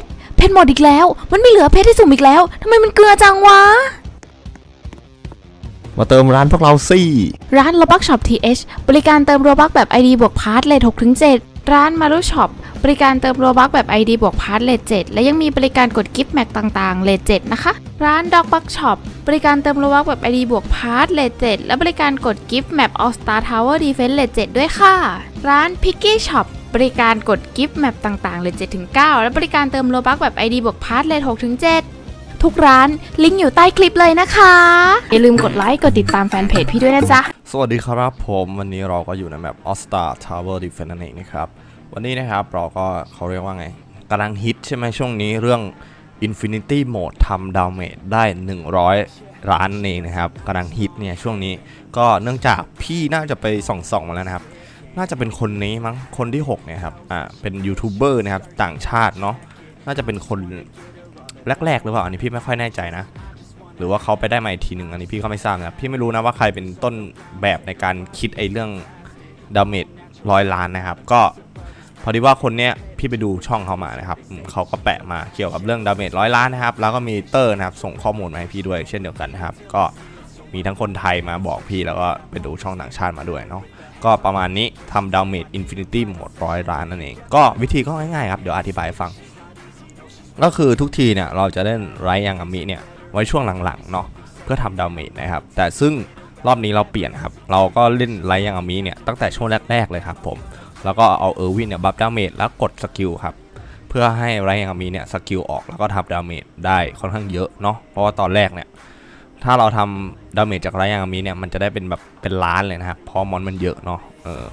ชร เพชรหมดอีกแล้ว มันไม่เหลือเพชรที่สุ่มอีกแล้วทำไมมันเกลือจังวะ มาเติมร้านพวกเราสิ ร้าน Robux Shop TH บริการเติมโรบักแบบ ID บวกพาร์ทเลท6 ร้าน Maru Shop บริการเติมโรบักแบบ ID บวกพาร์ทเลท7และยังมีบริการกดกิฟต์แม็กต่างๆเลท7นะคะ ร้าน Dog Bug Shop บริการเติมโรบักแบบ ID บวกพาร์ทเลท7และบริการกดกิฟต์แมป All Star Tower Defense เลท7ด้วยค่ะ ร้าน Picky Shop บริการกดกิฟต์แมปต่างๆเลท7ถึง9และบริการเติมโรบักแบบ ID บวกพาร์ทเลท6ถึง7 ทุกร้าน ลิงก์อยู่ใต้คลิปเลยนะคะ อย่าลืมกดไลค์ กดติดตามแฟนเพจพี่ด้วยนะจ๊ะ สวัสดีครับผมวันนี้เราก็อยู่ในแมป All Star Tower Defense นั่นเองนะครับ วันนี้นะครับเราก็เขาเรียกว่าไงกำลังฮิตใช่ไหมช่วงนี้เรื่อง Infinity Mode ทำดาเมจได้ 100ล้านนั่นเองนะครับกำลังฮิตเนี่ยช่วงนี้ก็เนื่องจากพี่น่าจะไปส่องๆมาแล้วนะครับ น่าจะเป็นคนนี้มั้งคนที่ 6 เนี่ยครับอ่าเป็นยูทูบเบอร์นะครับต่างชาติเนาะน่าจะเป็นคน แรกๆหรือเปล่าอันนี้พี่ไม่ค่อยแน่ใจนะ หรือว่าเขาไปได้มาอีกทีหนึ่งอันนี้พี่ก็ไม่ทราบนะพี่ไม่รู้นะว่าใครเป็นต้นแบบในการคิดไอ้เรื่องดาเมจร้อยล้านนะครับ ก็พอดีว่าคนเนี้ยพี่ไปดูช่องเขามานะครับเขาก็แปะมาเกี่ยวกับเรื่องดาเมจร้อยล้านนะครับ แล้วก็มีเตอร์นะครับส่งข้อมูลมาให้พี่ด้วยเช่นเดียวกันนะครับ ก็มีทั้งคนไทยมาบอกพี่แล้วก็ไปดูช่องต่างชาติมาด้วยเนาะก็ประมาณนี้ทำดาเมจอินฟินิตี้หมดร้อยล้านนั่นเอง ก็วิธีก็ง่ายๆครับ เดี๋ยวอธิบายให้ฟัง ก็คือทุกทีเนี่ยเราจะเล่นไรยังอามิเนี่ยไว้ช่วงหลังๆเนาะเพื่อทำดาเมจนะครับ แต่ซึ่งรอบนี้เราเปลี่ยนครับ เราก็เล่นไรยังอามีเนี่ยตั้งแต่ช่วงแรกๆเลยครับผม แล้วก็เอาเออร์วินเนี่ยบัฟดาเมจแล้วกดสกิลครับ เพื่อให้ไรยังอามีเนี่ยสกิลออกแล้วก็ทำดาเมจได้ค่อนข้างเยอะเนาะ เพราะว่าตอนแรกเนี่ยถ้าเราทำดาเมจจากไรยังอามีเนี่ยมันจะได้เป็นแบบเป็นล้านเลยนะครับ เพราะมอนมันเยอะเนาะ เออ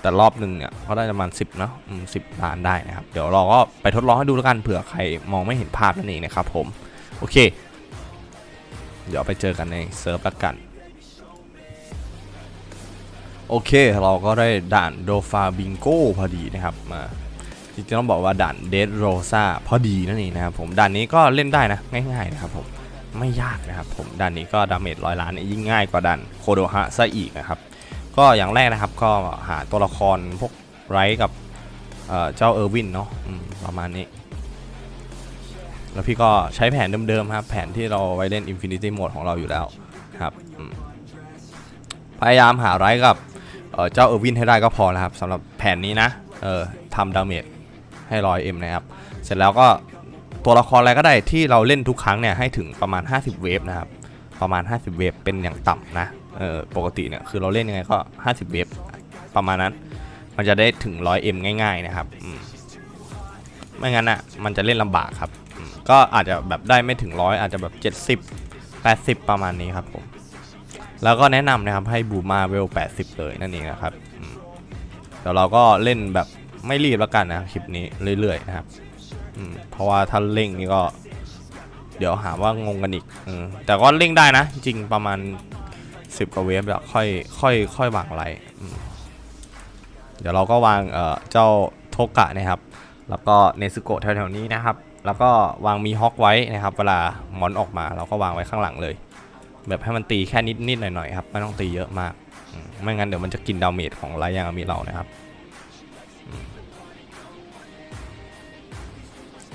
แต่รอบหนึ่งเนี่ยก็ได้ประมาณ 10เนาะสิบล้านได้นะครับ เดี๋ยวเราก็ไปทดลองให้ดูแล้วกันเผื่อใครมองไม่เห็นภาพนั่นเองนะครับผมโอเค เดี๋ยวไปเจอกันในเซิร์ฟละกันโอเค เราก็ได้ด่านโดฟาบิงโก้พอดีนะครับมาจริงๆต้องบอกว่าด่านเดดโรซาพอดีนั่นเองนะครับผมด่านนี้ก็เล่นได้นะง่ายๆนะครับผมไม่ยากนะครับผมด่านนี้ก็ดาเมจร้อยล้านนี่ยยิ่งง่ายกว่าด่านโคโดฮะซะอีกนะครับ ก็อย่างแรกนะครับก็หาตัวละครพวกไรกับเจ้าเออร์วินเนาะประมาณนี้ แล้วพี่ก็ใช้แผนเดิมๆครับ แผนที่เราไว้เล่น Infinity Mode ของเราอยู่แล้วครับพยายามหาไรกับเเจ้าเออร์วินให้ได้ก็พอแล้วครับสำหรับแผนนี้นะเออทำดาเมจให้ร้อยเอ็มนะครับ เสร็จแล้วก็ตัวละครอะไรก็ได้ที่เราเล่นทุกครั้งเนี่ยให้ถึงประมาณ 50 เวฟนะครับ ประมาณ 50 เวฟเป็นอย่างต่ำนะ เออปกติเนี่ยคือเราเล่นยังไงก็ 50 เวฟประมาณนั้น มันจะได้ถึง 100M ง่าย ๆ นะครับมไม่งั้นอะมันจะเล่นลำบากครับ ก็อาจจะแบบได้ไม่ถึงร้อยอาจจะแบบ 70 80 ประมาณนี้ครับผมแล้วก็แนะนำนะครับให้บูมาเวล 80 เลยนั่นเองนะครับเดี๋ยวเราก็เล่นแบบไม่รีบแล้วกันนะคลิปนี้เรื่อยๆนะครับเพราะว่าถ้าเร่งนี่ก็ เดี๋ยวหาว่างงกันอีกอแต่ก็เร่งได้นะ จริงประมาณ 10กว่าเวฟแล้วค่อยค่อยค่อยวางไรเดี๋ยวเราก็วางเอ่อเจ้าโทกะนะครับ แล้วก็เนซึโกะแถวๆนี้นะครับ แล้วก็วางมีฮอกไว้นะครับ เวลามอนออกมาเราก็วางไว้ข้างหลังเลย แบบให้มันตีแค่นิดๆหน่อยๆครับไม่ต้องตีเยอะมากไม่งั้นเดี๋ยวมันจะกินดาเมจของไรยังมีเรานะครับ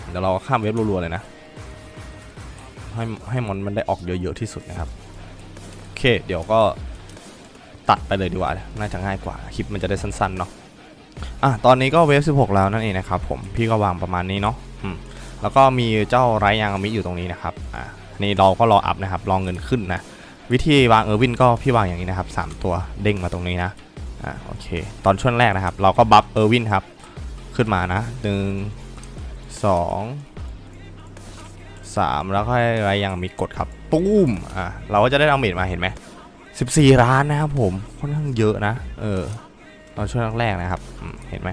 เดี๋ยวเราข้ามเว็บรัวๆเลยนะ ให้ให้มอนมันได้ออกเยอะๆที่สุดนะครับ เคเดี๋ยวก็ตัดไปเลยดีกว่า น่าจะง่ายกว่า คลิปมันจะได้สั้นๆเนาะอะตอนนี้ก็เวฟ 16 แล้วนั่นเองนะครับผมพี่ก็วางประมาณนี้เนาะอืมแล้วก็มีเจ้าไรยางอมิอยู่ตรงนี้นะครับอะนี่เราก็รออัพนะครับรอเงินขึ้นนะ วิธีวางเออร์วินก็พี่วางอย่างนี้นะครับ 3 ตัวเด้งมาตรงนี้นะอะโอเค ตอนช่วงแรกนะครับ เราก็บัฟเออร์วินครับขึ้นมานะหนึ่งสอง สามแล้วก็ให้ไรยางมิกดครับตุ้มอะเราก็จะได้เอาเมจมาเห็นไหม14ล้านนะครับผมค่อนข้างเยอะนะ เออตอนช่วงแรกๆนะครับเห็นไหม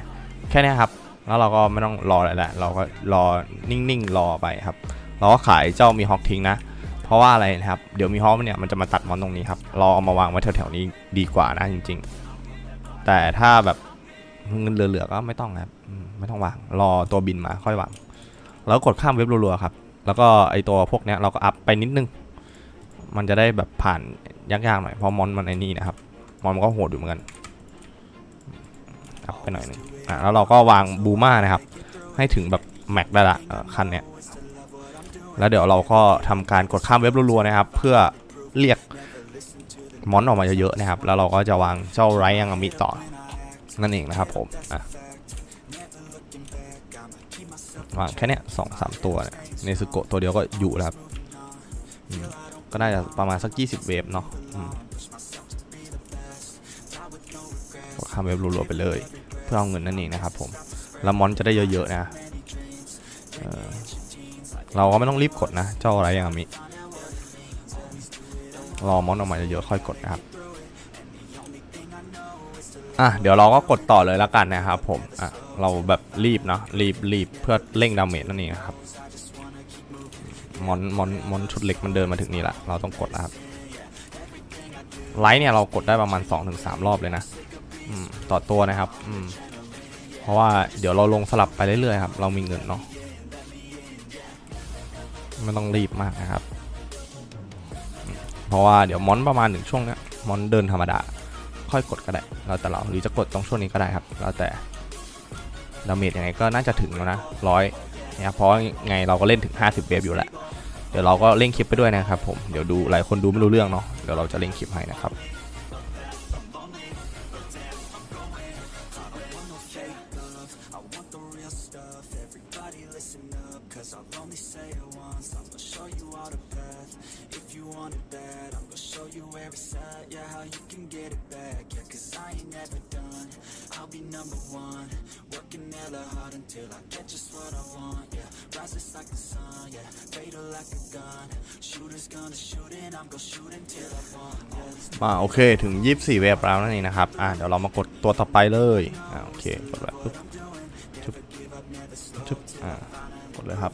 แค่นี้ครับ แล้วเราก็ไม่ต้องรออะไรแหละเราก็รอนิ่งๆรอไปครับ เราก็ขายเจ้ามีฮอกทิ้งนะ เพราะว่าอะไรนะครับ เดี๋ยวมีฮอกเนี่ยมันจะมาตัดมอนตรงนี้ครับ เราเอามาวางไว้แถวๆนี้ดีกว่านะจริง ๆ แต่ถ้าแบบเงินเหลือๆก็ไม่ต้องครับไม่ต้องวาง รอตัวบินมาค่อยวาง แล้วกดข้ามเว็บรัวๆครับ แล้วก็ไอตัวพวกเนี้ยเราก็อัพไปนิดนึง มันจะได้แบบผ่านยากๆหน่อยเพราะมอนมันไอ้นี่นะครับ มอนมันก็โหดอยู่เหมือนกันอัพไปหน่อยนึงอะแล้วเราก็วางบูมานะครับ ให้ถึงแบบแม็กได้ละคันเนี้ยแล้วเดี๋ยวเราก็ทำการกดข้ามเว็บรัวๆนะครับ เพื่อเรียกมอนออกมาเยอะๆนะครับ แล้วเราก็จะวางเจ้าไรยังอมิต่อ นั่นเองนะครับผมอะวางแค่เนี้ยสองสามตัวเนี่ย เนซึโกะตัวเดียวก็อยู่แล้วครับก็น่าจะประมาณสัก 20 เวฟเนาะข้ามเว็บรัวๆไปเลย เพื่อเอาเงินนั่นเองนะครับผมแล้วมอนจะได้เยอะๆนะเออเราก็ไม่ต้องรีบกดนะ เจ้าอะไรอยังมิรอมอนออกมาเยอะๆค่อยกดนะครับอะเดี๋ยวเราก็กดต่อเลยล้วกันนะครับผมอะเราแบบรีบเนาะรีบรีบเพื่อเร่งดาเมจนั่นเองนะครับ มอนมอนมอนชุดเล็กมันเดินมาถึงนี่ละเราต้องกดนะครับไลท์เนี่ยเรากดได้ประมาณ 2-3 รอบเลยนะต่อตัวนะครับเพราะว่าเดี๋ยวเราลงสลับไปเรื่อยๆครับเรามีเงินเนาะไม่ต้องรีบมากนะครับ เพราะว่าเดี๋ยวมอนประมาณหนึ่งช่วงเนี้ยมอนเดินธรรมดา ค่อยกดก็ได้แล้วแต่เราหรือจะกดตรงช่วงนี้ก็ได้ครับแล้วแต่ดาเมจยังไงก็น่าจะถึงแล้วนะร้อยนะครับเพราะไงเราก็เล่นถึง 50เวฟอยู่แหละ เดี๋ยวเราก็เล่นคลิปไปด้วยนะครับผมเดี๋ยวดูหลายคนดูไม่รู้เรื่องเนาะเดี๋ยวเราจะเล่นคลิปให้นะครับ มาโอเคถึง 24 เวฟแล้วนั่นเองนะครับ อะเดี๋ยวเรามากดตัวต่อไปเลยอะโอเคกดแบบปุ๊บชุบชุบอ่ากดเลยครับ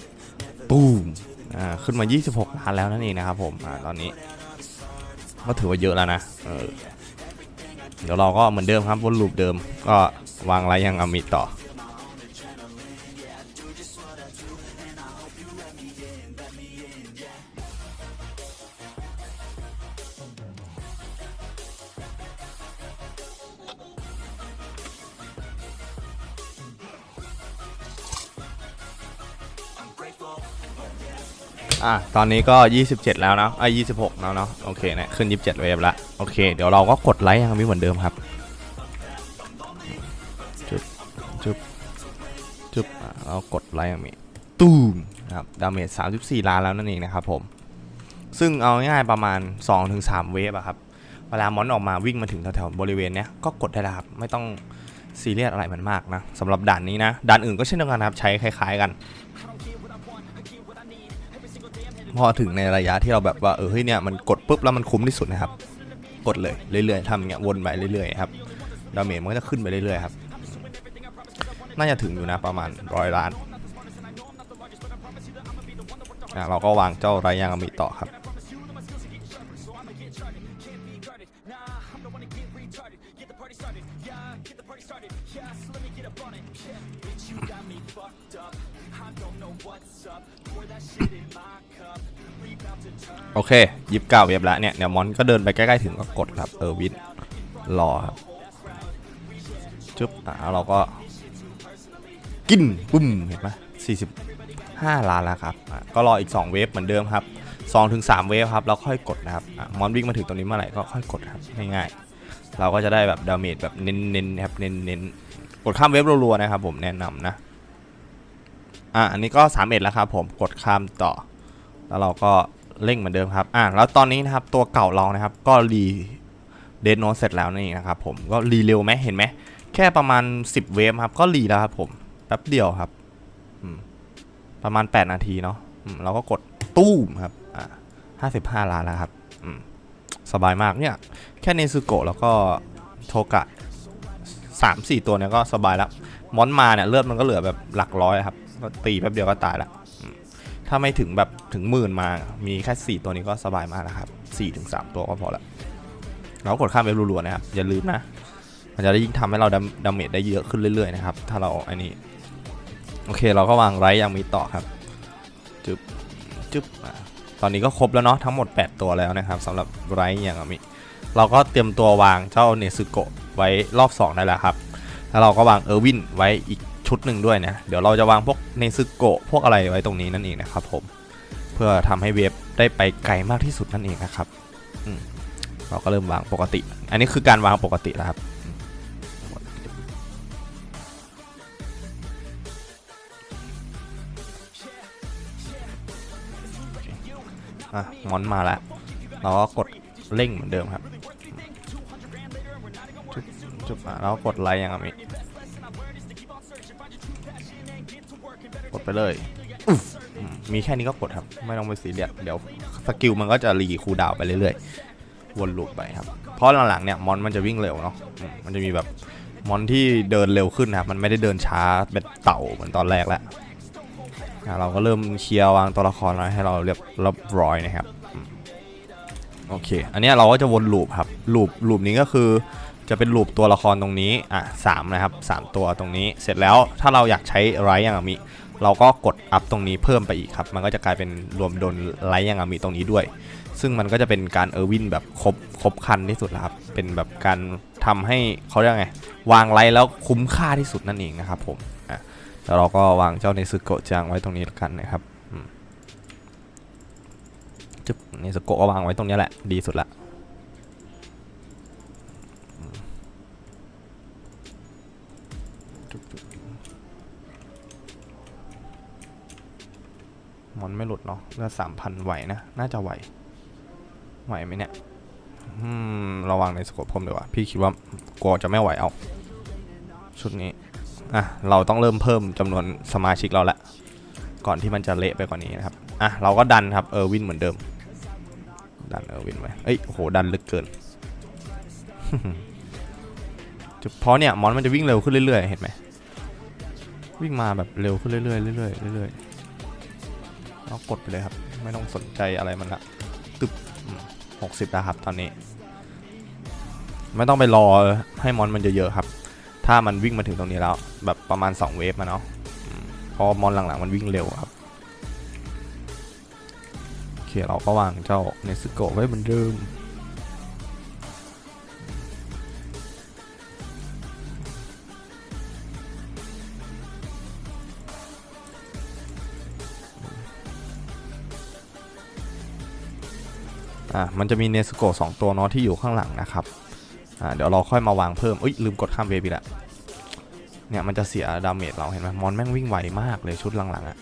ตูมอ่าขึ้นมา 26 ล้านแล้วนั่นเองนะครับผมอ่าตอนนี้ ก็ถือว่าเยอะแล้วนะเออเดี๋ยวเราก็เหมือนเดิมครับวนลูปเดิม ก็วางไรยังอมิต่อ อะตอนนี้ก็ 27 แล้วนะไอะ26 แล้วเนาะโอเคเนี่ยขึ้น 27 เวฟละโอเค เดี๋ยวเราก็กดไลค์ยังมีเหมือนเดิมครับจุบจุบจุบอะเรากดไลค์ยังมีตูมครับดาเมจ34 ล้านแล้วนั่นเองนะครับผมซึ่งเอาง่ายๆประมาณ 2-3 เวฟอะครับเวลามอนออกมาวิ่งมาถึงแถวๆบริเวณเนี้ยก็กดได้แล้วครับไม่ต้องซีเรียสอะไรมันมากนะสำหรับด่านนี้นะด่านอื่นก็เช่นเดียวกันครับใช้คล้าย ๆกัน พอถึงในระยะที่เราแบบว่าเออเฮ้ยเนี่ยมันกดปุ๊บแล้วมันคุ้มที่สุดนะครับ กดเลยเรื่อยๆทำเงี้ยวนไปเรื่อยๆครับดาเมจมันก็จะขึ้นไปเรื่อยๆครับน่าจะถึงอยู่นะประมาณร้อยล้านอะเราก็วางเจ้าไรยังอมิต่อครับ โอเคยิบเก้าเว็บแล้วเนี่ยเดี๋ยวมอนก็เดินไปใกล้ๆถึงก็กดครับเออวินรอครับจุ๊บอะเราก็ กินปุ้มเห็นไหมสี่สิบห้าล้านแล้วครับอะก็รออีก 2 เวฟเหมือนเดิมครับ2ถึง3เวฟครับแล้วค่อยกดนะครับอมอนวิ่งมาถึงตรงนี้เมื่อไหร่ก็ค่อยกดครับง่ายๆเราก็จะได้แบบดาเมจแบบเน้นๆครับเน้นๆกดข้ามเวฟรัวๆนะครับผมแนะนำนะอะอันนี้ก็3เอ็ดแล้วครับผมกดข้ามต่อ แล้วเราก็ เร่งเหมือนเดิมครับ อ่า แล้วตอนนี้นะครับตัวเก่าเรานะครับ ก็รีเดนโนเสร็จแล้วนี่นะครับผม ก็รีเร็วไหมเห็นไหม แค่ประมาณ 10 เวฟครับ ก็รีแล้วครับผม แป๊บเดียวครับอืมประมาณ 8 นาทีเนาะอืมเราก็กดตู้มครับ อ่า55ล้านแล้วครับอืมสบายมากเนี่ย แค่เนซึโกะแล้วก็โทกะสามสี่ตัวเนี่ยก็สบายแล้ว มอนมาเนี่ยเลือดมันก็เหลือแบบหลักร้อยครับ ก็ตีแป๊บเดียวก็ตายแล้ว ถ้าไม่ถึงแบบถึงหมื่นมามีแค่ 4 ตัวนี้ก็สบายมากนะครับ4ถึง3ตัวก็พอละเรากดข้ามเว็บรัวๆนะครับ อย่าลืมนะ มันจะได้ยิ่งทำให้เราดาเมจได้เยอะขึ้นเรื่อยๆนะครับ ถ้าเราอันนี้ โอเคเราก็วางไรยังมีต่อครับจึ๊บจึ๊บตอนนี้ก็ครบแล้วเนาะทั้งหมด 8 ตัวแล้วนะครับสำหรับไรยังมีเราก็เตรียมตัววางเจ้าเนซึโกะไว้รอบ 2 ได้แล้วครับ แล้วเราก็วางเออร์วินไว้อีก ชุดหนึ่งด้วยเนะเดี๋ยวเราจะวางพวกเนซึโกะพวกอะไรไว้ตรงนี้นั่นเองนะครับผมเพื่อทำให้เวฟได้ไปไกลมากที่สุดนั่นเองนะครับอืมเราก็เริ่มวางปกติ อันนี้คือการวางปกติแล้วครับอะมอนมาแล้วเราก็กดเร่งเหมือนเดิมครับจุ๊บจุ๊บแล้วกดไลค์ยังอะ กดไปเลยอุ๊ยอืมมีแค่นี้ก็กดครับ ไม่ต้องไปซีเรียสเดี๋ยวสกิลมันก็จะรีคูลดาวน์ไปเรื่อยๆ วนลูปไปครับ เพราะหลังๆเนี่ยมอนมันจะวิ่งเร็วเนาะอืมมันจะมีแบบมอนที่เดินเร็วขึ้นนะครับมันไม่ได้เดินช้าเป็นเต่าเหมือนตอนแรกแล้วอะเราก็เริ่มเคลียร์วางตัวละครแล้วให้เราเรียบเรียบร้อยนะครับโอเค อันเนี้ยเราก็จะวนลูปครับลูปลูปนี้ก็คือจะเป็นลูปตัวละครตรงนี้อะสามนะครับสามตัวตรงนี้เสร็จแล้วถ้าเราอยากใช้ไรยังอามิ เราก็กดอัพตรงนี้เพิ่มไปอีกครับ มันก็จะกลายเป็นรวมโดนไรยังอามิตรงนี้ด้วย ซึ่งมันก็จะเป็นการเออร์วินแบบครบครบคันที่สุดแล้วครับ เป็นแบบการทำให้เขาเรียกไง วางไรแล้วคุ้มค่าที่สุดนั่นเองนะครับผมอะแล้วเราก็วางเจ้าในซึโกะจางไว้ตรงนี้แล้วกันนะครับจึ๊บในี่สโกะก็วางไว้ตรงนี้แหละดีสุดละ มอนไม่หลุดเนาะเลือดสามพันไหวนะ น่าจะไหว ไหวไหมเนี่ยอืมระวังในสกปผมดีกว่า พี่คิดว่ากลัวจะไม่ไหวเอา ชุดนี้ อะ เราต้องเริ่มเพิ่มจำนวนสมาชิกเราละ ก่อนที่มันจะเละไปกว่านี้นะครับ อะ เราก็ดันครับ เออร์วินเหมือนเดิม ดันเออร์วินไว้เอ้ยโห ดันลึกเกินเพราะเนี่ย มอนมันจะวิ่งเร็วขึ้นเรื่อยๆ เห็นไหม วิ่งมาแบบเร็วขึ้นเรื่อยๆเรื่อยๆเรื่อยๆ แล้วกดไปเลยครับ ไม่ต้องสนใจอะไรมันละตึบหกสิบแล้วครับ ตอนนี้ ไม่ต้องไปรอให้มอนมันเยอะๆครับ ถ้ามันวิ่งมาถึงตรงนี้แล้ว แบบประมาณ 2 เวฟมาเนาะเพราะมอนหลังๆมันวิ่งเร็วครับโอเคเราก็วางเจ้าเนสโกไว้เหมือนเดิม อะมันจะมีเนสโกะสองตัวเนาะที่อยู่ข้างหลังนะครับอ่าเดี๋ยวเราค่อยมาวางเพิ่มอุ้ยลืมกดข้ามเวฟอีกละเนี่ยมันจะเสียดาเมจเราเห็นไหมมอนแม่งวิ่งไวมากเลยชุดหลังๆอะ่ะ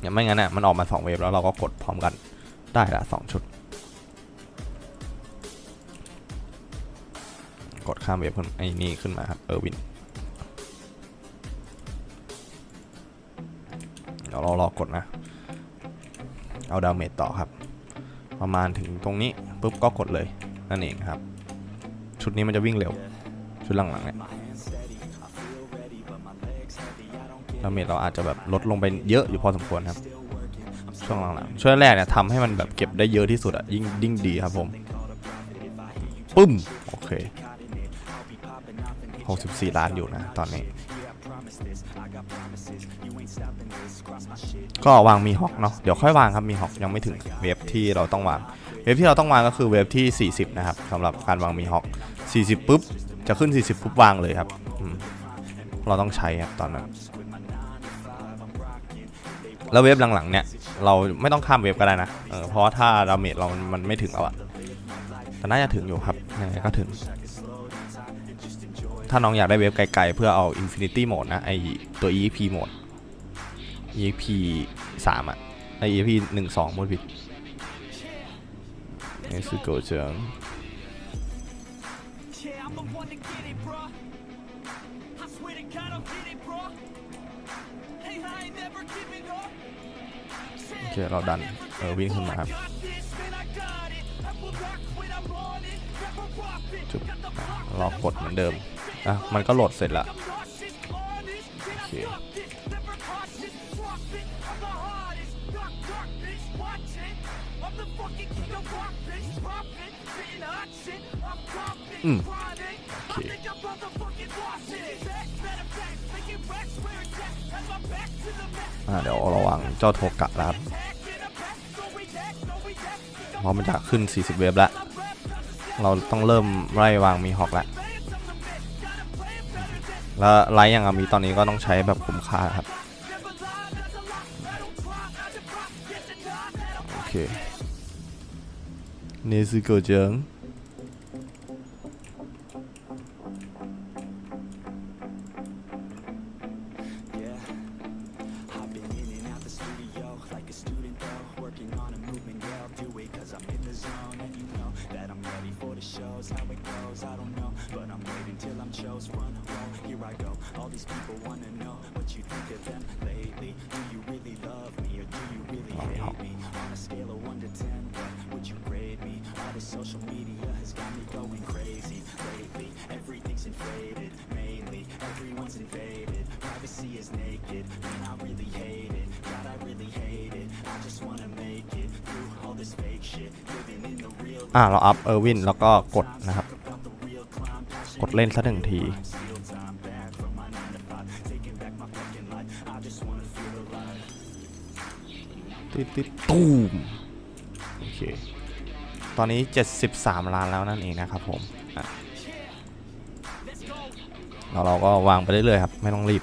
เนี่ยไม่งั้นอะมันออกมา 2 เวฟแล้วเราก็กดพร้อมกันได้ละสองชุด กดข้ามเวฟขึ้นไอ้นี่ขึ้นมาครับเออร์วินเดี๋ยวเรารอกดนะ เอาดาเมจต่อครับ ประมาณถึงตรงนี้ปุ๊บก็กดเลยนั่นเองครับ ชุดนี้มันจะวิ่งเร็ว ชุดหลังๆเนี่ยดาเมจเราอาจจะแบบลดลงไปเยอะอยู่พอสมควรครับ ช่วงหลังๆช่วงแรกเนี่ยทำให้มันแบบเก็บได้เยอะที่สุดอะยิ่งยิ่งดีครับผมปึ้มโอเค64 ล้านอยู่นะ ตอนนี้ ก็วางมีฮอกเนาะเดี๋ยวค่อยวางครับมีฮอกยังไม่ถึงเวฟที่เราต้องวาง เวฟที่เราต้องวางก็คือเวฟที่ 40 นะครับสำหรับการวางมีฮอก40 ปุ๊บ จะขึ้น 40 ปุ๊บวางเลยครับ เราต้องใช้ครับตอนนั้น แล้วเวฟหลังๆเนี่ย เราไม่ต้องข้ามเวฟก็ได้นะเออเพราะว่าถ้าดาเมจเรามันไม่ถึงแล้วอะแต่น่าจะถึงอยู่ครับยังไงก็ถึง ถ้าน้องอยากได้เวฟไกลๆ เพื่อเอา Infinity Mode นะไอตัว EXP Mode EXP สามอะไอ EXP หนึ่งสองมดผิดนี่คือโกเจิงโอเคเราดัน เออวิ่งขึ้นมาครับจุบรอกดเหมือนเดิม อะ มันก็โหลดเสร็จละโอเค Have my back to the mat. อะเดี๋ยวระวังเจ้าโทกะแล้วครับเพราะมันจะขึ้น 40 เวฟแล้ว เราต้องเริ่มไล่วางมีฮอกแล้ว แล้วไลฟ์อย่างอามีตอนนี้ก็ต้องใช้แบบคุ้มค่าครับ โอเคเนซึโกเจิง อะเราอัพเออร์วินแล้วก็กดนะครับ กดเล่นสักหนึ่งทีติดติดตูมโอเค ตอนนี้ 73 ล้านแล้วนั่นเองนะครับผมอะแล้วเราก็วางไปเรื่อยๆครับ ไม่ต้องรีบ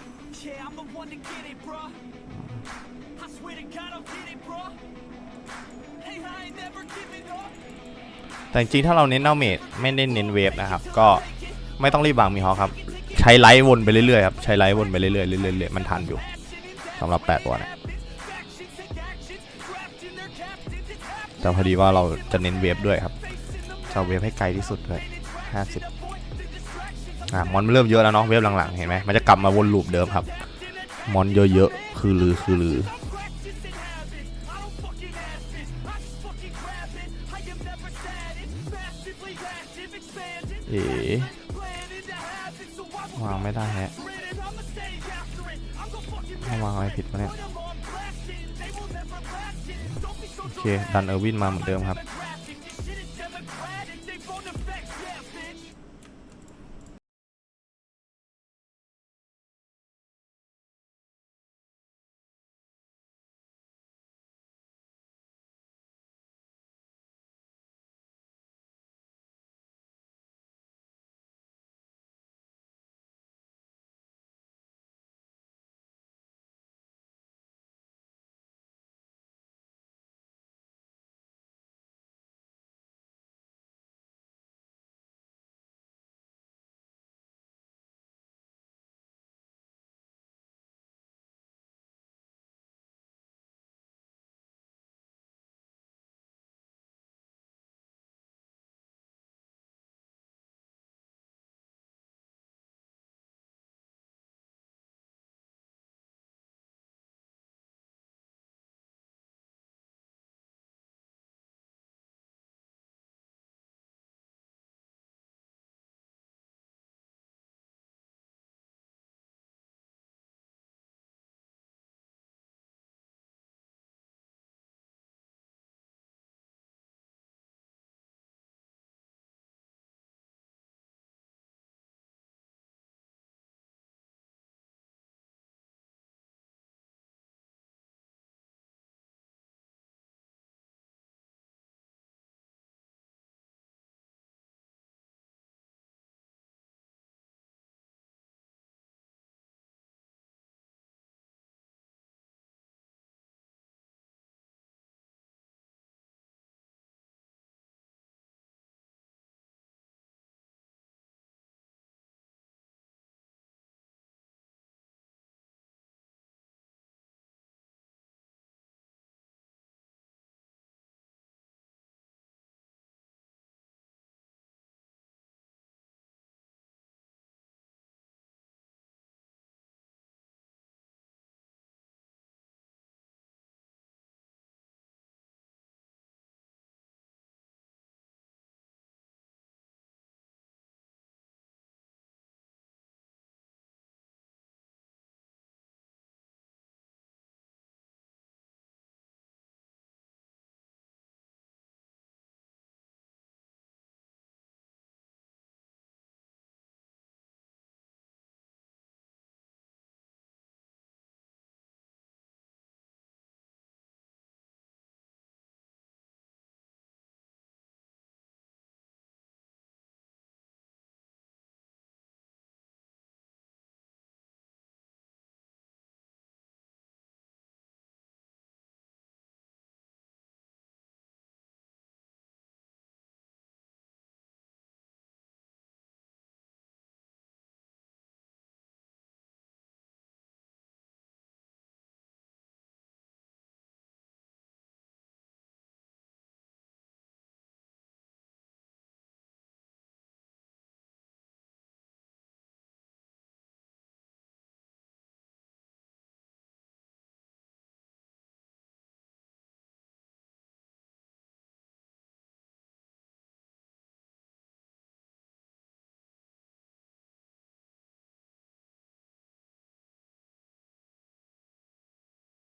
แต่จริงถ้าเราเน้นเอาเมดไม่ได้เน้นเวฟนะครับ ก็ไม่ต้องรีบวางมีฮอครับ ใช้ไลท์วนไปเรื่อยๆครับ ใช้ไลท์วนไปเรื่อยๆเรื่อยๆมันทันอยู่สำหรับ8ตัวเนะแต่พอดีว่าเราจะเน้นเวฟด้วยครับจะเวฟให้ไกลที่สุดด้วย50อะมอนมันเริ่มเยอะแล้วเนาะเวฟหลังๆเห็นไหมมันจะกลับมาวนลูปเดิมครับ มอนเยอะๆคือลือคือลือ เอ๋วางไม่ได้แฮะถ้าวางอะไรผิดมาเนี่ย โอเค ดันเออร์วินมาเหมือนเดิมครับ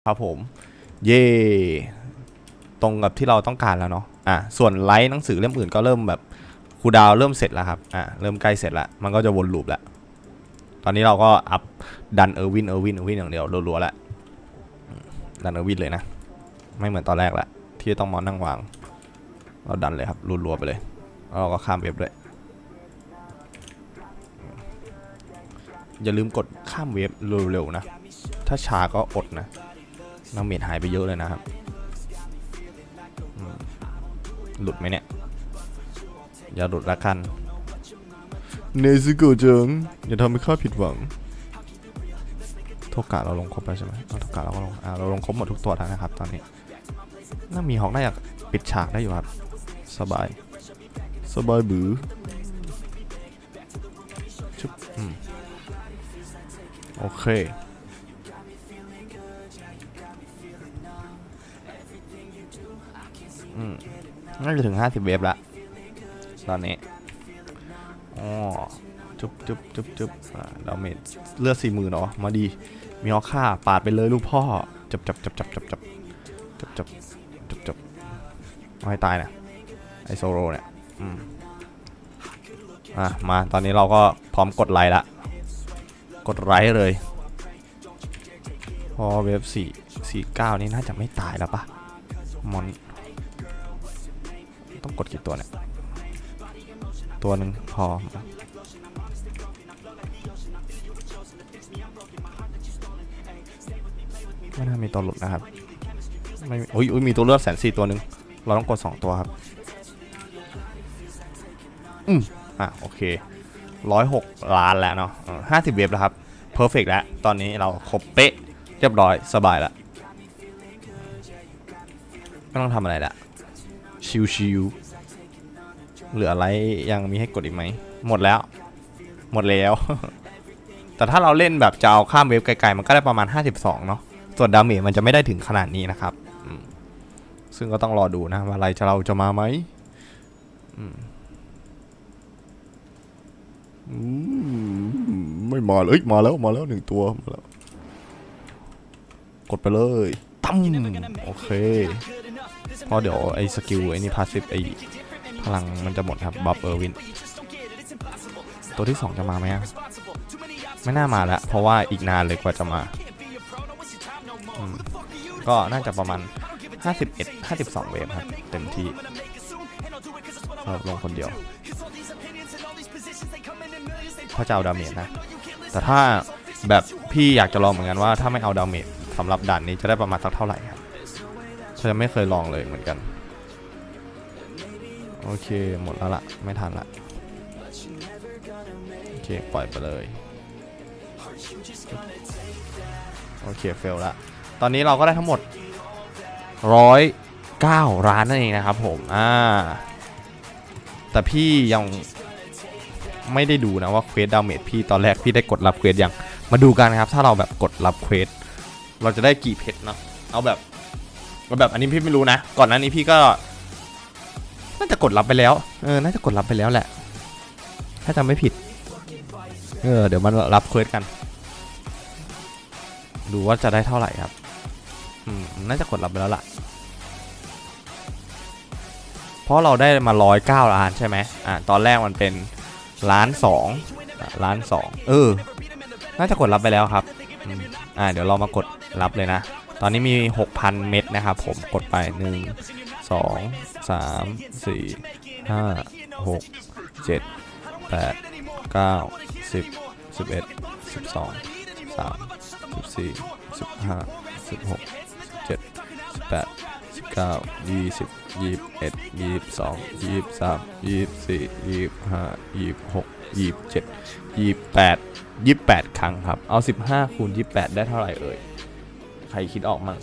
ครับผม เย่ตรงกับที่เราต้องการแล้วเนาะอะส่วนไลท์หนังสือเล่มอื่นก็เริ่มแบบครูดาวเริ่มเสร็จแล้วครับอะเริ่มใกล้เสร็จแล้วมันก็จะวนลูปแล้วตอนนี้เราก็อัพดันเออร์วินเออร์วินเออร์วินอย่างเดียวรัวๆแล้วดันเออร์วินเลยนะ ไม่เหมือนตอนแรกละที่ต้องมานั่งวาง เราดันเลยครับรัวๆไปเลยแล้วเราก็ข้ามเว็บด้วยอย่าลืมกดข้ามเวฟเร็วๆนะ ถ้าช้าก็อดนะ น้ำเมจหายไปเยอะเลยนะครับอืมหลุดไหมเนี่ย อย่าหลุดละกันเนซึโกะจังอย่าทำให้ข้าผิดหวังโทกะเราลงครบแล้วใช่ไหมเอาโทกะเราก็ลงอ่าเราลงครบหมดทุกตัวแล้วนะครับ ตอนนี้น่ามีฮอกน่าจะปิดฉากได้อยู่ครับ สบาย สบายบือชุบอืมโอเค น่าจะถึง50เวฟละตอนนี้อ๋อจุ๊บจุ๊บจุ๊บจุ๊บอ่าดาเมจเลือดสี่หมื่นเหรอมาดี มีฮอค่าปาดไปเลยลูกพ่อ จับจับจับจับจับจับจับจับจับจับเอาให้ตายนะไอโซโรเนี่ยอืมอะ มาตอนนี้เราก็พร้อมกดไลค์ละ กดไลค์เลย พอเว็บสี่สี่เก้านี่น่าจะไม่ตายแล้วปะมอน ต้องกดกี่ตัวเนี่ย ตัวหนึ่งพอ ไม่น่ามีตัวหลุดนะครับ ไม่มีอุ้ยอุ้ยมีตัวเลือดแสนสี่ตัวหนึ่งเราต้องกดสองตัวครับ อืมอะ โอเคร้อยหกล้านแล้วเนาะห้าสิบเว็บแล้วครับเพอร์เฟกแล้ว ตอนนี้เราครบเป๊ะ เรียบร้อยสบายแล้ว ไม่ต้องทำอะไรละ ชิวๆเหลืออะไรยังมีให้กดอีกไหม หมดแล้ว หมดแล้ว แต่ถ้าเราเล่นแบบจะเอาข้ามเวฟไกลๆ มันก็ได้ประมาณ 52 เนาะส่วนดาเมจมันจะไม่ได้ถึงขนาดนี้นะครับ ซึ่งก็ต้องรอดูนะว่าอะไรจะเราจะมาไหมอมไม่มาเลยเอ้ยมาแล้วมาแล้วหนึ่งตัวมาแล้ว กดไปเลยตั้มโอเค เพราะเดี๋ยวไอ้สกิลไอ้นี่พาสซีฟไอ้พลังมันจะหมดครับบัฟเออร์วิน ตัวที่ 2 จะมาไหมอะไม่น่ามาล้วเพราะว่าอีกนานเลยกว่าจะมา ก็น่าจะประมาณ 51 52 เวฟครับ เต็มที่สำหรับลงคนเดียวถ้าจะเอาดาเมจนะ แต่ถ้าแบบพี่อยากจะลองเหมือนกันว่าถ้าไม่เอาดาเมจสำหรับด่านนี้จะได้ประมาณสักเท่าไหร่ครับ ฉันยังไม่เคยลองเลยเหมือนกัน โอเคหมดแล้วละไม่ทันละ โอเค ปล่อยไปเลย โอเค เฟลละ ตอนนี้เราก็ได้ทั้งหมด109ร้านนั่นเองนะครับผม อ่า แต่พี่ยังไม่ได้ดูนะว่าเควสดาเมจพี่ตอนแรกพี่ได้กดรับเควสยัง มาดูกันนะครับ ถ้าเราแบบกดรับเควสเราจะได้กี่เพชรเนาะเอาแบบ แบบอันนี้พี่ไม่รู้นะ ก่อนหน้านี้พี่ก็น่าจะกดรับไปแล้ว เออ น่าจะกดรับไปแล้วแหละ ถ้าจำไม่ผิด เออ เดี๋ยวมันรับเควสกัน ดูว่าจะได้เท่าไหร่ครับ อืม น่าจะกดรับไปแล้วล่ะ เพราะเราได้มาร้อยเก้าล้านใช่ไหมอ่า ตอนแรกมันเป็นล้านสองล้านสอง เออ น่าจะกดรับไปแล้วครับ อ่า เดี๋ยวเรามากดรับเลยนะ ตอนนี้มี 6,000 เม็ดนะครับผม กดไป 1 2 3 4 5 6 7 8 9 10 11 12 13 14 15 16 17 18 19 20 21 22 23 24 25 26 27 28 28 ครั้งครับ เอา 15 คูณ 28 ได้เท่าไหร่เอ่ย ใครคิดออกมั่ง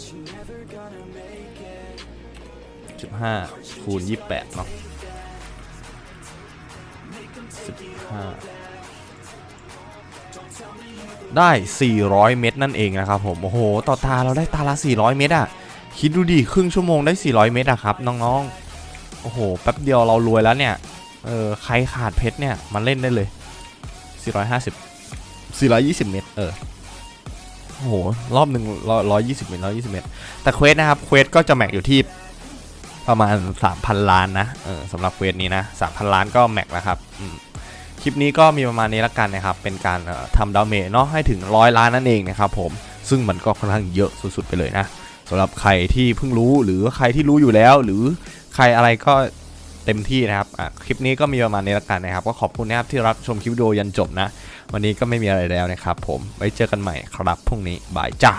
15คูณ28เนาะ15ได้ 400 เม็ดนั่นเองนะครับผม โอ้โห ต่อตาเราได้ตาละ 400 เม็ดอะคิดดูดิ ครึ่งชั่วโมงได้ 400 เม็ดอะครับน้องๆ โอ้โห แป๊บเดียวเรารวยแล้วเนี่ย เออ ใครขาดเพชรเนี่ย มันเล่นได้เลย 450 420 เม็ดเออ โอ้โห รอบหนึ่งร้อยยี่สิบเมตรร้อยยี่สิบเมตร แต่เควสนะครับ เควสก็จะแม็กอยู่ที่ประมาณ 3,000 ล้านนะ เออสำหรับเควสนี้นะ 3,000 ล้านก็แม็กแล้วครับ คลิปนี้ก็มีประมาณนี้ละกันนะครับ เป็นการออทำดาเมจเนาะให้ถึงร้อยล้านนั่นเองนะครับผม ซึ่งมันก็ค่อนข้างเยอะสุดๆไปเลยนะสำหรับใครที่เพิ่งรู้หรือใครที่รู้อยู่แล้ว หรือใครอะไรก็เต็มที่นะครับ คลิปนี้ก็มีประมาณนี้ละกันนะครับ ก็ขอบคุณนะครับที่รับชมคลิปวิดีโอยันจบนะ วันนี้ก็ไม่มีอะไรแล้วนะครับผมไว้เจอกันใหม่ครับพรุ่งนี้บายจ้า